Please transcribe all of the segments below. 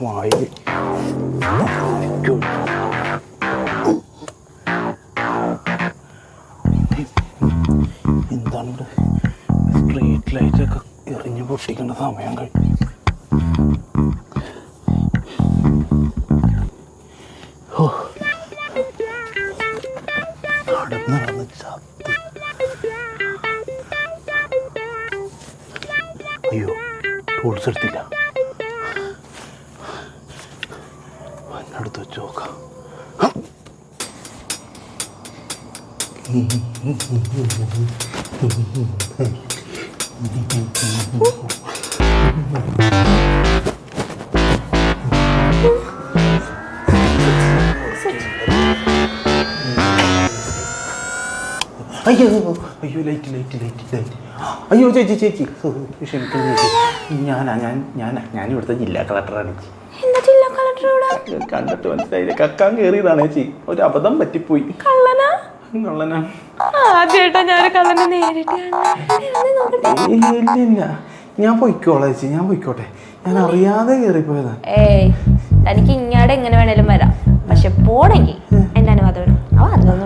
വായിൽ എന്താണ് ഇവിടെ സ്ട്രീറ്റ് ലൈറ്റൊക്കെ എറിഞ്ഞ് പൊട്ടിക്കേണ്ട സമയം കഴിഞ്ഞു. അയ്യോ ടൂൾസ് എടുത്തില്ല. അടുത്ത് വെച്ച് അയ്യോ അയ്യോ ലൈറ്റ് ലൈറ്റ് ലൈറ്റ് ലൈറ്റ്. അയ്യോ ചേച്ചി ചേച്ചി. ക്ഷമിക്കുന്നു ചേച്ചി. ഞാനാ ഞാൻ ഞാനാ ഞാൻ ഇവിടുത്തെ ജില്ലാ കളക്ടറാണ് ചേച്ചി എന്താ ജില്ലാ കളക്ടർ ഇവിടെ കണ്ടിട്ട് മനസ്സിലായില്ല. കക്കാൻ കേറിയതാണ് ചേച്ചി. ഒരു അബദ്ധം പറ്റിപ്പോയി. കള്ളനാ? കള്ളനാ. ആദ്യമായിട്ടാ ഞാൻ കള്ളനെ നേരിട്ട് കാണുന്നെ. നോക്കട്ടെ. ഏയ്, ഇല്ല ഇല്ല ഞാൻ പൊയ്ക്കോളാം ചേച്ചി. ഞാൻ പൊയ്ക്കോട്ടെ. ഞാൻ അറിയാതെ കയറിപ്പോയതാ ഏയ് തനിക്ക് ഇങ്ങാടെ എങ്ങനെ വേണേലും വരാം. പക്ഷെ പോണെങ്കിൽ എന്റെ അനുവാദം വേണം അവ അതൊന്നും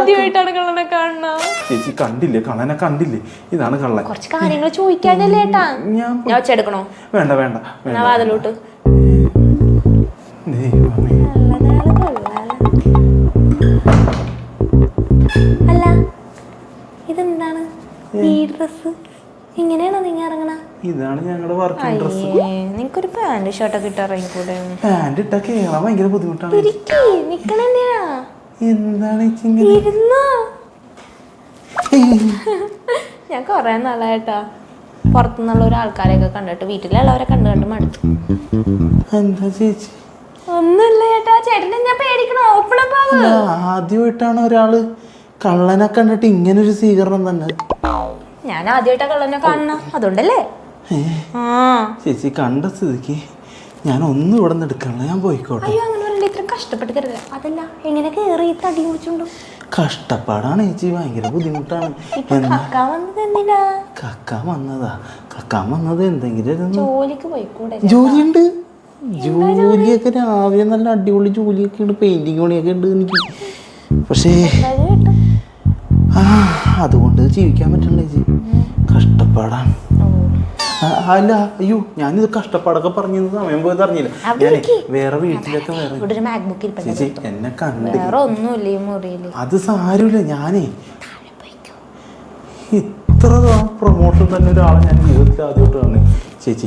ആദ്യമായിട്ടാണ് കള്ളനെ കാണുന്നത്. ചേച്ചി കണ്ടില്ലേ? കള്ളനെ കണ്ടില്ലേ? ഇതാണ് കള്ളൻ. കുറച്ച് കാര്യങ്ങൾ ചോദിക്കാനല്ലേ ഏട്ടാ? ഞാൻ ഞാൻ വെച്ചെടുക്കണോ വേണ്ട വേണ്ട എന്നാ വാതിലോട്ട് ദൈവമേ അല്ല ഇതെന്താണ്? ഈ ഡ്രസ് ഇങ്ങനെയാണോ നിങ്ങൾ ഇറങ്ങണ? ഇതാണ് ഞങ്ങളുടെ വർക്കിംഗ് ഡ്രസ് നിനക്കൊരു പാന്റ് ഷർട്ടൊക്കെ ഇട്ട് ഇറങ്ങിക്കൂടെ? പാന്റ് ഇട്ടാ കേറാൻ ഭയങ്കര ബുദ്ധിമുട്ടാണ്. നിക്കണെന്തിനാ? എന്താണ് ഞാൻ കൊറേ നാളായിട്ടാ പുറത്തുനിന്നുള്ള ഒരു ആൾക്കാരെയൊക്കെ കണ്ടിട്ട് വീട്ടിലുള്ളവരെ കണ്ടു കണ്ട് മടുത്തു. എന്താ ചേച്ചി? ഒന്നുമില്ല ചേട്ടാ. ചേട്ടനെ ഞാൻ പേടിക്കണോ? ഓപ്പണപ്പ് അല്ല ആദ്യമായിട്ടാണ് ഒരാൾ കള്ളനെ കണ്ടിട്ട് ഇങ്ങനെ ഒരു സ്വീകരണം തന്നെ. ഞാൻ ആദ്യമായിട്ടാ കള്ളനെ കാണണം അതുകൊണ്ടല്ലേ? ചേച്ചി കണ്ട സ്ഥിതിക്ക് ഞാൻ ഒന്നും ഇവിടെ നിന്ന് എടുക്കണില്ല ഞാൻ പോയിക്കോട്ടെ അയ്യോ അങ്ങനെ പറയണ്ട ഇത്ര കഷ്ടപ്പെട്ട് കരുതല അതല്ല എങ്ങനെ ഈ തടി കുടിച്ചുണ്ടോ? കഷ്ടപ്പാടാണ് ചേച്ചി ഭയങ്കര ബുദ്ധിമുട്ടാണ്. കക്കാൻ വന്നത് എന്തിനാ? കക്കാൻ വന്നതാ. കക്കാൻ വന്നത് എന്തെങ്കിലും ജോലിക്ക് പോയിക്കൂടെ ജോലിയുണ്ട്. ജോലിയൊക്കെ രാവിലെ നല്ല അടിപൊളി ജോലിയൊക്കെ ഉണ്ട്. പെയിന്റിങ് പണിയൊക്കെ ഉണ്ട് എനിക്ക്. പക്ഷേ ആ അതുകൊണ്ട് ജീവിക്കാൻ പറ്റണ്ടേ ചേച്ചി. കഷ്ടപ്പാടാണ്. അല്ല അയ്യോ ഞാനിത് കഷ്ടപ്പാടൊക്കെ പറഞ്ഞു സമയം പോയത് അറിഞ്ഞില്ല. ഞാൻ വേറെ വീട്ടിലൊക്കെ വേറെ. ചേച്ചി എന്നെ കണ്ടില്ല അത് സാരമില്ല ഞാനേ. ഇത്ര പ്രൊമോഷൻ തന്നെ ഒരാളെ ഞാൻ ജീവിതത്തിൽ ആദ്യമായിട്ട് കാണുന്നത് ചേച്ചി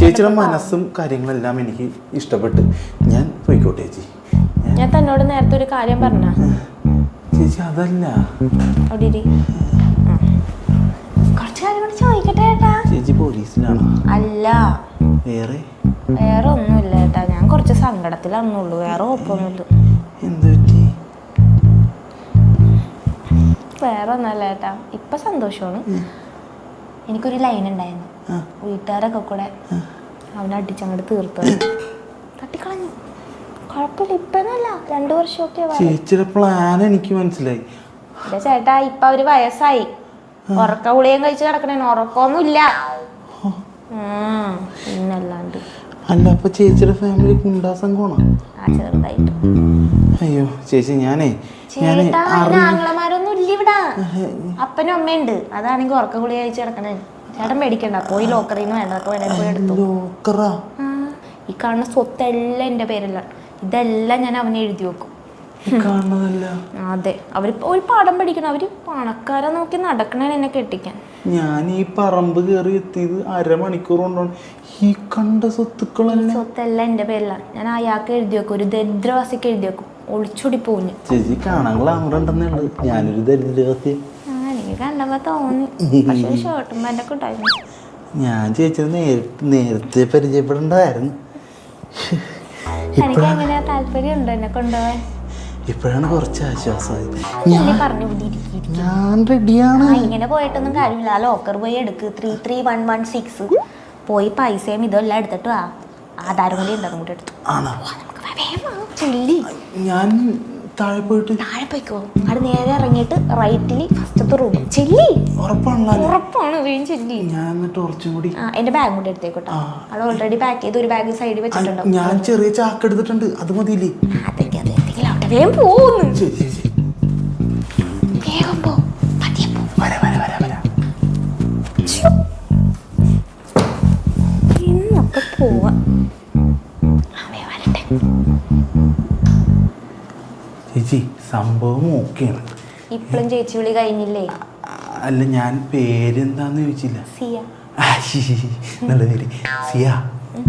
ചേച്ചിയുടെ മനസ്സും കാര്യങ്ങളെല്ലാം എനിക്ക് ഇഷ്ടപ്പെട്ട് ഞാൻ പോയിക്കോട്ടെ ചേച്ചി. ഞാൻ- തന്നോട് നേരത്തെ ഒരു കാര്യം പറഞ്ഞ ചേച്ചി അതല്ല. കുറച്ച് കാര്യം കൂടി ചോദിക്കട്ടെ ഏട്ടാ ചേച്ചി പോലീസിലാണോ. അല്ല. വേറെ? വേറെ ഒന്നുമില്ല ഏട്ടാ. ഞാൻ കുറച്ച് സങ്കടത്തിലാണെന്നുള്ളൂ. വേറെ കുഴപ്പമൊന്നുമില്ല. എന്ത് പറ്റി? വേറെ ഒന്നല്ല ഏട്ടാ. ഇപ്പൊ സന്തോഷമാണ്. എനിക്കൊരു ലൈൻ ഉണ്ടായിരുന്നു. വീട്ടുകാരൊക്കെ കൂടെ അവനെ അടിച്ചങ്ങോട്ട് തീർത്തു. തട്ടിക്കളഞ്ഞു. കുഴപ്പമില്ല. ഇപ്പന്നല്ല. രണ്ടു വർഷമൊക്കെ ചേച്ചിയുടെ പ്ലാൻ എനിക്ക് മനസ്സിലായി. ചേട്ടാ ഇപ്പൊ അവർ വയസ്സായി. ഉറക്ക ഗുളിയും കഴിച്ച് കിടക്കണേ ഉറക്കൊന്നും ഇല്ല പിന്നല്ലാണ്ട്. അല്ല അപ്പൊ ചേച്ചിയുടെ ഫാമിലി കുണ്ടാസം സംഘമാണോ? ആ ചെറുതായിട്ട്. അയ്യോ ചേച്ചി ഞാനേ ഞാനേ ചേട്ടാ അതിന് ആങ്ങളമാരൊന്നും ഇല്ല ഇവിടെ. അപ്പനും അമ്മയുണ്ട് അതാണെങ്കിൽ ഉറക്ക ഗുളിക കഴിച്ച് കിടക്കണേ ചേട്ടൻ മേടിക്കണ്ട പോയി ലോക്കറിൽ നിന്ന് വേണ്ടതൊക്കെ വേണേ പോയി എടുത്തു. ലോക്കറാ? ഈ കാണുന്ന സ്വത്തെല്ലാം എന്റെ പേരല്ല. ഇതെല്ലാം ഞാൻ അവനെ എഴുതി വെക്കും. അതെ. അവർ ഒരു പാഠം പഠിക്കണം. അവർ പണക്കാരെ നോക്കി നടക്കണേ എന്നെ കെട്ടിക്കാൻ. ഞാൻ ഈ പറമ്പ് കയറി എത്തിയത് അരമണിക്കൂർ കൊണ്ടാണ്. ഈ കണ്ട സ്വത്തുക്കളല്ല? സ്വത്തെല്ലാം എന്റെ പേരിലാണ് ഞാൻ അയാൾക്ക് എഴുതി വെക്കും. ഒരു ദരിദ്രവാസിക്ക് എഴുതി വെക്കും. ഒളിച്ചോടി പോഞ്ഞു ചേച്ചി കാണാൻ ഗ്ലാമർ ഉണ്ടെന്നേ ഉള്ളു ഞാനൊരു ദരിദ്രവാസി ആ എനിക്ക് കണ്ടപ്പോ തോന്നി. പക്ഷെ ഒരു ഷർട്ടും പാന്റൊക്കെ ഉണ്ടായിരുന്നു. ഞാൻ ചേച്ചി നേരിട്ട് നേരത്തെ പരിചയപ്പെടേണ്ടതായിരുന്നു. എനിക്ക് എങ്ങനെയാ താല്പര്യം ഉണ്ടോ എന്നെ കൊണ്ടുപോവാൻ? ഇപ്പോഴാണ് കുറച്ച് ആശ്വാസമായി ഞാൻ പറഞ്ഞു ഞാൻ റെഡിയാണ്. ഇങ്ങനെ പോയിട്ടൊന്നും കാര്യമില്ല. ആ ലോക്കർ പോയി എടുക്ക്. Three three one one six പോയി പൈസയും ഇതെല്ലാം എടുത്തിട്ട് ആ ആധാരം കൂടി എന്താ അതും കൂടി എടുത്തു. ആണോ? വേഗം ഞാൻ താഴെ പോയിട്ട് താഴെ പോയിക്കോ. അവിടെ നേരെ ഇറങ്ങിയിട്ട് റൈറ്റിൽ ഫസ്റ്റത്തെ റൂം ചെല്ലി. ഉറപ്പാണല്ലോ? ഉറപ്പാണ്. വീണ് ചെല്ലി. ഞാൻ എന്നിട്ട് കുറച്ചും കൂടി ആ എന്റെ ബാഗ് കൂടി എടുത്തേക്കോട്ടെ. അവിടെ ഓൾറെഡി പാക്ക് ചെയ്ത് ഒരു ബാഗ് സൈഡിൽ വെച്ചിട്ടുണ്ട് ഞാൻ ചെറിയ ചാക്ക് എടുത്തിട്ടുണ്ട്. അത് മതിയില്ലേ? അതൊക്കെ അത്. വേഗം പോകുന്നു ശരി ശരി ശരി. വേഗം പോ. പതിയെ പോ. വരാ വരാ വരാ വരാ. ഇന്നൊക്കെ പോവാ. അവേ വരട്ടെ. ചേച്ചി സംഭവം ഓക്കെയാണ്. ഇപ്പഴും ചേച്ചി വിളി കഴിഞ്ഞില്ലേ? അല്ല ഞാൻ പേരെന്താന്ന് ചോദിച്ചില്ല. സിയ. ആ, ശി, ശി, ശി. നല്ല പേര്. സിയ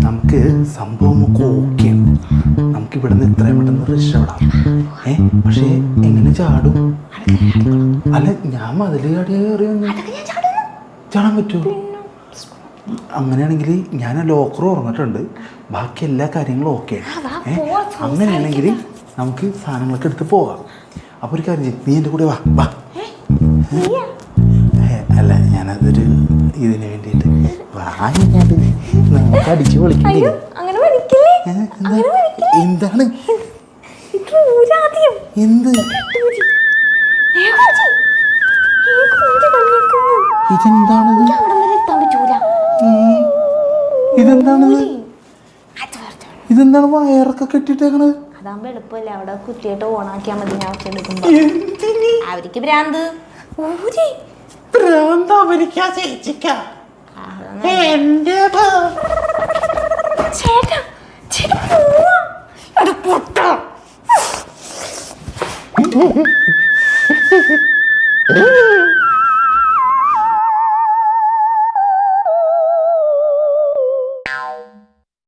നമുക്ക് സംഭവം ഒക്കെ ഓക്കെയാണ്. നമുക്ക് ഇവിടെ നിന്ന് എത്രയും പെട്ടെന്ന് രക്ഷപ്പെടാം. ഏ പക്ഷേ എങ്ങനെ ചാടും? അല്ല ഞാൻ മതിൽ ചാടി. കയറിയൊന്നും ചാടാൻ പറ്റുമോ? അങ്ങനെയാണെങ്കിൽ ഞാൻ ലോക്കർ ഉറങ്ങിട്ടുണ്ട് ബാക്കി എല്ലാ കാര്യങ്ങളും ഓക്കെ. ഏ അങ്ങനെയാണെങ്കിൽ നമുക്ക് സാധനങ്ങളൊക്കെ എടുത്ത് പോകാം. അപ്പോൾ ഒരു കാര്യം നീ എന്റെ കൂടെ വാ വാ. അല്ല ഞാനതൊരു ഇതിന് വേണ്ടിയിട്ട് വാ ഞാൻ നമുക്ക് അടിച്ചു പൊളിക്കണ്ടേ എന്താണ്? എന്ത്? ഇതെന്താണത്? ഇതെന്താണത്. ഇതെന്താണ് വയറൊക്കെ കെട്ടിട്ടേക്കണത് അതാകുമ്പോ എളുപ്പമല്ലേ അവിടെ കുത്തിയിട്ട് ഓണാക്കിയാൽ മതി ഞാൻ എടുക്കുമ്പോ. അവർക്ക് ഭ്രാന്ത്. ഭ്രാന്ത് അവരിക്കാ ചേച്ചിക്കാ. എന്റെ ഭാ- ചേട്ടാ 나도 부었다. 어?